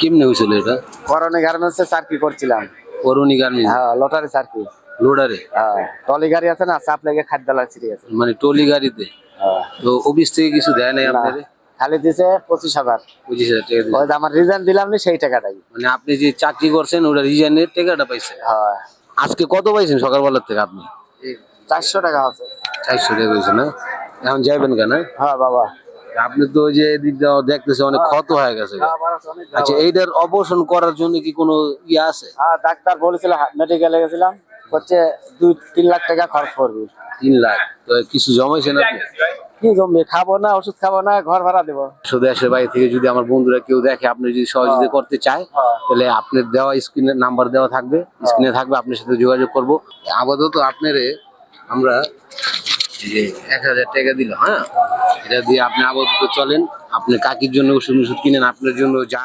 কেমনে হয়েছিল এটা? করণে গার্মেন্টসে চাকরি করছিলাম। অরুণী গার্মেন্টস হ্যাঁ লটারি চাকরি লোডারে হ্যাঁ টলি গাড়ি আছে না চাপ লেগে খাদ্যালয় ছিঁড়ে আছে মানে টলি গাড়িতে? হ্যাঁ। তো অফিস থেকে কিছু দেয় নাই না, আপনাদের? খালি দিছে পঁচিশ হাজার। পঁচিশ হাজার টাকা আমার রিজাইন দিলাম না সেই টাকাটাই। মানে আপনি যে চাকরি করছেন ওটা রিজাইনের টাকাটা পাইছেন? হ্যাঁ। আজকে কত পাইছেন সকালবেলার থেকে আপনি? চারশো টাকা আছে। চারশো টাকা পাইছেন না? এখন যাইবেন কেন? হ্যাঁ বাবা। আপনি তো যে এদিক দিয়ে দেখতেছে অনেক ক্ষত হয়ে গেছে। আচ্ছা এইটার অপারেশন করার জন্য কি কোনো ইয়ে আছে? হ্যাঁ ডাক্তার বলেছিল মেডিকেলে গেছিলাম। হচ্ছে দুই তিন লাখ টাকা খরচ করবি। তিন লাখ। তো কিছু জমাইছেন আপনি? কি জমবে? খাব না ওষুধ খাব না ঘর ভাড়া দেবো। দেশের বাইরে থেকে যদি আমার বন্ধুরা কেউ দেখে আপনি যদি সহযোগিতা করতে চায় হ্যাঁ। তাহলে আপনার দেওয়া স্ক্রিনের নাম্বার দেওয়া থাকবে স্ক্রিনে থাকবে আপনার সাথে যোগাযোগ করব। আপাতত আপনারে আমরা এক হাজার টাকা দিল হ্যাঁ? এটা দিয়ে আপনি আপাতত চলেন। আপনি কাকির জন্য ওষুধ ওষুধ কিনেন, আপনার জন্য যা